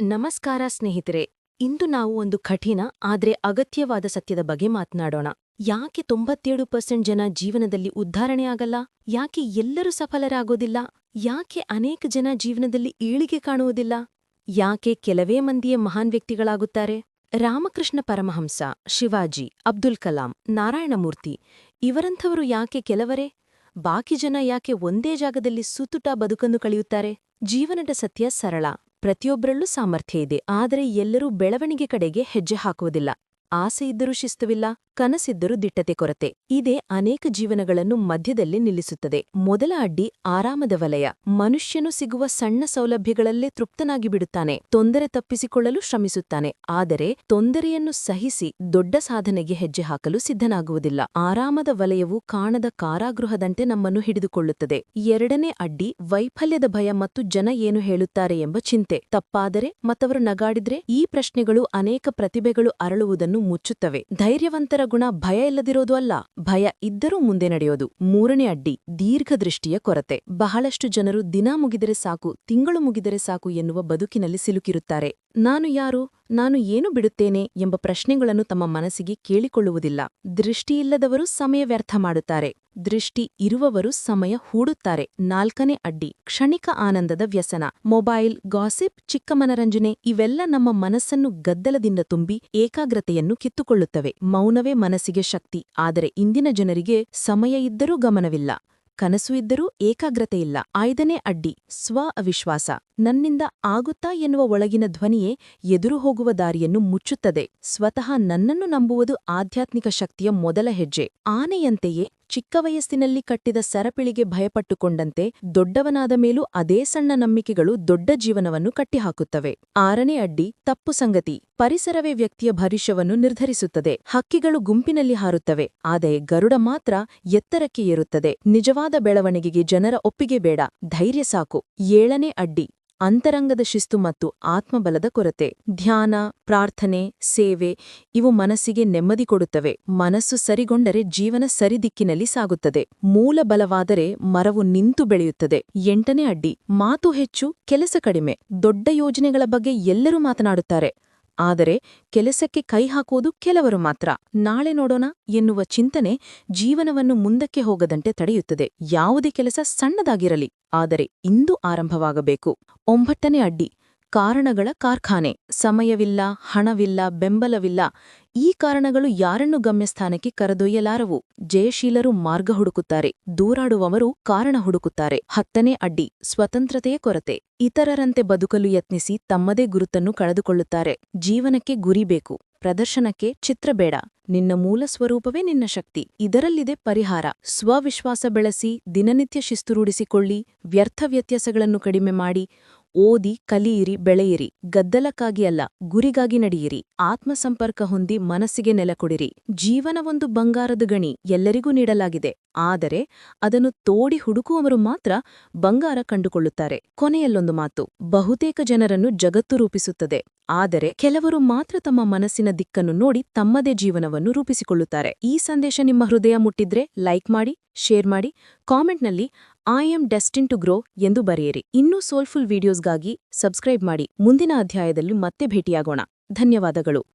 ನಮಸ್ಕಾರ ಸ್ನೇಹಿತರೆ, ಇಂದು ನಾವು ಒಂದು ಕಠಿಣ ಆದರೆ ಅಗತ್ಯವಾದ ಸತ್ಯದ ಬಗ್ಗೆ ಮಾತನಾಡೋಣ. ಯಾಕೆ ತೊಂಬತ್ತೇಳು ಪರ್ಸೆಂಟ್ ಜನ ಜೀವನದಲ್ಲಿ ಉದ್ಧಾರಣೆಯಾಗಲ್ಲ ಯಾಕೆ ಎಲ್ಲರೂ ಸಫಲರಾಗೋದಿಲ್ಲ? ಯಾಕೆ ಅನೇಕ ಜನ ಜೀವನದಲ್ಲಿ ಏಳಿಗೆ ಕಾಣುವುದಿಲ್ಲ? ಯಾಕೆ ಕೆಲವೇ ಮಂದಿಯೇ ಮಹಾನ್ ವ್ಯಕ್ತಿಗಳಾಗುತ್ತಾರೆ? ರಾಮಕೃಷ್ಣ ಪರಮಹಂಸ, ಶಿವಾಜಿ, ಅಬ್ದುಲ್ ಕಲಾಂ, ನಾರಾಯಣಮೂರ್ತಿ, ಇವರಂಥವರು ಯಾಕೆ ಕೆಲವರೇ? ಬಾಕಿ ಜನ ಯಾಕೆ ಒಂದೇ ಜಾಗದಲ್ಲಿ ಸುತ್ತುಟ ಬದುಕನ್ನು ಕಳೆಯುತ್ತಾರೆ? ಜೀವನದ ಸತ್ಯ ಸರಳ. ಪ್ರತಿಯೊಬ್ಬರಲ್ಲೂ ಸಾಮರ್ಥ್ಯ ಇದೆ ಆದರೆ ಎಲ್ಲರೂ ಬೆಳವಣಿಗೆ ಕಡೆಗೆ ಹೆಜ್ಜೆ ಹಾಕುವುದಿಲ್ಲ. ಆಸೆ ಇದ್ದರೂ ಶಿಸ್ತುವಿಲ್ಲ. ಕನಸಿದ್ದರೂ ದಿಟ್ಟತೆ ಕೊರತೆ. ಇದೇ ಅನೇಕ ಜೀವನಗಳನ್ನು ಮಧ್ಯದಲ್ಲಿ ನಿಲ್ಲಿಸುತ್ತದೆ. ಮೊದಲ ಅಡ್ಡಿ ಆರಾಮದ ವಲಯ. ಮನುಷ್ಯನು ಸಿಗುವ ಸಣ್ಣ ಸೌಲಭ್ಯಗಳಲ್ಲೇ ತೃಪ್ತನಾಗಿ ಬಿಡುತ್ತಾನೆ. ತೊಂದರೆ ತಪ್ಪಿಸಿಕೊಳ್ಳಲು ಶ್ರಮಿಸುತ್ತಾನೆ. ಆದರೆ ತೊಂದರೆಯನ್ನು ಸಹಿಸಿ ದೊಡ್ಡ ಸಾಧನೆಗೆ ಹೆಜ್ಜೆ ಹಾಕಲು ಸಿದ್ಧನಾಗುವುದಿಲ್ಲ. ಆರಾಮದ ವಲಯವು ಕಾಣದ ಕಾರಾಗೃಹದಂತೆ ನಮ್ಮನ್ನು ಹಿಡಿದುಕೊಳ್ಳುತ್ತದೆ. ಎರಡನೇ ಅಡ್ಡಿ ವೈಫಲ್ಯದ ಭಯ ಮತ್ತು ಜನ ಏನು ಹೇಳುತ್ತಾರೆ ಎಂಬ ಚಿಂತೆ. ತಪ್ಪಾದರೆ ಮತ್ತವರು ನಗಾಡಿದ್ರೆ ಈ ಪ್ರಶ್ನೆಗಳು ಅನೇಕ ಪ್ರತಿಭೆಗಳು ಅರಳುವುದನ್ನು ಮುಚ್ಚುತ್ತವೆ. ಧೈರ್ಯವಂತರ ಗುಣ ಭಯ ಇಲ್ಲದಿರೋದು ಅಲ್ಲ. ಭಯ ಇದ್ದರೂ ಮುಂದೆ ನಡೆಯೋದು ಮೂರನೇ ಅಡ್ಡಿ ದೀರ್ಘದೃಷ್ಟಿಯ ಕೊರತೆ. ಬಹಳಷ್ಟು ಜನರು ದಿನ ಮುಗಿದರೆ ಸಾಕು, ತಿಂಗಳು ಮುಗಿದರೆ ಸಾಕು ಎನ್ನುವ ಬದುಕಿನಲ್ಲಿ ಸಿಲುಕಿರುತ್ತಾರೆ. ನಾನು ಯಾರು, ನಾನು ಏನು ಬಿಡುತ್ತೇನೆ ಎಂಬ ಪ್ರಶ್ನೆಗಳನ್ನು ತಮ್ಮ ಮನಸ್ಸಿಗೆ ಕೇಳಿಕೊಳ್ಳುವುದಿಲ್ಲ. ದೃಷ್ಟಿಯಿಲ್ಲದವರು ಸಮಯ ವ್ಯರ್ಥ ಮಾಡುತ್ತಾರೆ. ದೃಷ್ಟಿ ಇರುವವರು ಸಮಯ ಹೂಡುತ್ತಾರೆ. ನಾಲ್ಕನೇ ಅಡ್ಡಿ, ಕ್ಷಣಿಕ ಆನಂದದ ವ್ಯಸನ. ಮೊಬೈಲ್, ಗಾಸಿಪ್ ಚಿಕ್ಕ ಮನರಂಜನೆ ಇವೆಲ್ಲ ನಮ್ಮ ಮನಸ್ಸನ್ನು ಗದ್ದಲದಿಂದ ತುಂಬಿ ಏಕಾಗ್ರತೆಯನ್ನು ಕಿತ್ತುಕೊಳ್ಳುತ್ತವೆ. ಮೌನವೇ ಮನಸ್ಸಿಗೆ ಶಕ್ತಿ. ಆದರೆ ಇಂದಿನ ಜನರಿಗೆ ಸಮಯ ಇದ್ದರೂ ಗಮನವಿಲ್ಲ. ಕನಸು ಇದ್ದರೂ ಏಕಾಗ್ರತೆ ಇಲ್ಲ. ಐದನೇ ಅಡ್ಡಿ, ಸ್ವ ಅವಿಶ್ವಾಸ. ನನ್ನಿಂದ ಆಗುತ್ತಾ ಎನ್ನುವ ಒಳಗಿನ ಧ್ವನಿಯೇ ಎದುರು ಹೋಗುವ ದಾರಿಯನ್ನು ಮುಚ್ಚುತ್ತದೆ. ಸ್ವತಃ ನನ್ನನ್ನು ನಂಬುವುದು ಆಧ್ಯಾತ್ಮಿಕ ಶಕ್ತಿಯ ಮೊದಲ ಹೆಜ್ಜೆ. ಆನೆಯಂತೆಯೇ ಚಿಕ್ಕ ವಯಸ್ಸಿನಲ್ಲಿ ಕಟ್ಟಿದ ಸರಪಿಳಿಗೆ ಭಯಪಟ್ಟುಕೊಂಡಂತೆ ದೊಡ್ಡವನಾದ ಮೇಲೂ ಅದೇ ಸಣ್ಣ ನಂಬಿಕೆಗಳು ದೊಡ್ಡ ಜೀವನವನ್ನು ಕಟ್ಟಿಹಾಕುತ್ತವೆ. ಆರನೇ ಅಡ್ಡಿ, ತಪ್ಪು ಸಂಗತಿ, ಪರಿಸರವೇ ವ್ಯಕ್ತಿಯ ಭವಿಷ್ಯವನ್ನು ನಿರ್ಧರಿಸುತ್ತದೆ. ಹಕ್ಕಿಗಳು ಗುಂಪಿನಲ್ಲಿ ಹಾರುತ್ತವೆ, ಆದರೆ ಗರುಡ ಮಾತ್ರ ಎತ್ತರಕ್ಕೆ ಏರುತ್ತದೆ. ನಿಜವಾದ ಬೆಳವಣಿಗೆಗೆ ಜನರ ಒಪ್ಪಿಗೆ ಬೇಡ, ಧೈರ್ಯ ಸಾಕು. ಏಳನೇ ಅಡ್ಡಿ ಅಂತರಂಗದ ಶಿಸ್ತು ಮತ್ತು ಆತ್ಮಬಲದ ಕೊರತೆ. ಧ್ಯಾನ, ಪ್ರಾರ್ಥನೆ, ಸೇವೆ ಇವು ಮನಸ್ಸಿಗೆ ನೆಮ್ಮದಿ ಕೊಡುತ್ತವೆ. ಮನಸ್ಸು ಸರಿಗೊಂಡರೆ ಜೀವನ ಸರಿದಿಕ್ಕಿನಲ್ಲಿ ಸಾಗುತ್ತದೆ. ಮೂಲ ಬಲವಾದರೆ ಮರವು ನಿಂತು ಬೆಳೆಯುತ್ತದೆ. ಎಂಟನೇ ಅಡ್ಡಿ, ಮಾತು ಹೆಚ್ಚು, ಕೆಲಸ ಕಡಿಮೆ. ದೊಡ್ಡ ಯೋಜನೆಗಳ ಬಗ್ಗೆ ಎಲ್ಲರೂ ಮಾತನಾಡುತ್ತಾರೆ. ಆದರೆ ಕೆಲಸಕ್ಕೆ ಕೈ ಹಾಕುವುದು ಕೆಲವರು ಮಾತ್ರ. ನಾಳೆ ನೋಡೋಣ ಎನ್ನುವ ಚಿಂತನೆ ಜೀವನವನ್ನು ಮುಂದಕ್ಕೆ ಹೋಗದಂತೆ ತಡೆಯುತ್ತದೆ. ಯಾವುದೇ ಕೆಲಸ ಸಣ್ಣದಾಗಿರಲಿ, ಆದರೆ ಇಂದು ಆರಂಭವಾಗಬೇಕು. ಒಂಬತ್ತನೇ ಅಡ್ಡಿ. ಕಾರಣಗಳ ಕಾರ್ಖಾನೆ. ಸಮಯವಿಲ್ಲ, ಹಣವಿಲ್ಲ, ಬೆಂಬಲವಿಲ್ಲ. ಈ ಕಾರಣಗಳು ಯಾರನ್ನು ಗಮ್ಯಸ್ಥಾನಕ್ಕೆ ಕರೆದೊಯ್ಯಲಾರವು? ಜಯಶೀಲರು ಮಾರ್ಗ ಹುಡುಕುತ್ತಾರೆ. ದೂರಾಡುವವರು ಕಾರಣ ಹುಡುಕುತ್ತಾರೆ. ಹತ್ತನೇ ಅಡ್ಡಿ, ಸ್ವತಂತ್ರತೆಯ ಕೊರತೆ. ಇತರರಂತೆ ಬದುಕಲು ಯತ್ನಿಸಿ ತಮ್ಮದೇ ಗುರುತನ್ನು ಕಳೆದುಕೊಳ್ಳುತ್ತಾರೆ. ಜೀವನಕ್ಕೆ ಗುರಿ ಬೇಕು. ಪ್ರದರ್ಶನಕ್ಕೆ ಚಿತ್ರ ಬೇಡ. ನಿನ್ನ ಮೂಲ ಸ್ವರೂಪವೇ ನಿನ್ನ ಶಕ್ತಿ. ಇದರಲ್ಲಿದೆ ಪರಿಹಾರ. ಸ್ವವಿಶ್ವಾಸ ಬೆಳೆಸಿ ದಿನನಿತ್ಯ ಶಿಸ್ತು ರೂಢಿಸಿಕೊಳ್ಳಿ. ವ್ಯರ್ಥ ವ್ಯತ್ಯಾಸಗಳನ್ನು ಕಡಿಮೆ ಮಾಡಿ. ಓದಿ ಕಲಿಯಿರಿ, ಬೆಳೆಯಿರಿ. ಗದ್ದಲಕ್ಕಾಗಿ ಅಲ್ಲ, ಗುರಿಗಾಗಿ ನಡೆಯಿರಿ. ಆತ್ಮಸಂಪರ್ಕ ಹೊಂದಿ ಮನಸ್ಸಿಗೆ ನೆಲಕೊಡಿರಿ ಜೀವನ ಒಂದು ಬಂಗಾರದ ಗಣಿ ಎಲ್ಲರಿಗೂ ನೀಡಲಾಗಿದೆ. ಆದರೆ ಅದನ್ನು ತೋಡಿ ಹುಡುಕುವವರು ಮಾತ್ರ ಬಂಗಾರ ಕಂಡುಕೊಳ್ಳುತ್ತಾರೆ. ಕೊನೆಯಲ್ಲೊಂದು ಮಾತು. ಬಹುತೇಕ ಜನರನ್ನು ಜಗತ್ತು ರೂಪಿಸುತ್ತದೆ. ಆದರೆ ಕೆಲವರು ಮಾತ್ರ ತಮ್ಮ ಮನಸ್ಸಿನ ದಿಕ್ಕನ್ನು ನೋಡಿ ತಮ್ಮದೇ ಜೀವನವನ್ನು ರೂಪಿಸಿಕೊಳ್ಳುತ್ತಾರೆ. ಈ ಸಂದೇಶ ನಿಮ್ಮ ಹೃದಯ ಮುಟ್ಟಿದ್ರೆ ಲೈಕ್ ಮಾಡಿ, ಶೇರ್ ಮಾಡಿ, ಕಾಮೆಂಟ್ನಲ್ಲಿ I am destined to grow ಎಂದು ಬರೆಯಿರಿ. ಇನ್ನೂ ಸೋಲ್ಫುಲ್ ವಿಡಿಯೋಸ್ಗಾಗಿ ಸಬ್ಸ್ಕ್ರೈಬ್ ಮಾಡಿ. ಮುಂದಿನ ಅಧ್ಯಾಯದಲ್ಲಿ ಮತ್ತೆ ಭೇಟಿಯಾಗೋಣ. ಧನ್ಯವಾದಗಳು.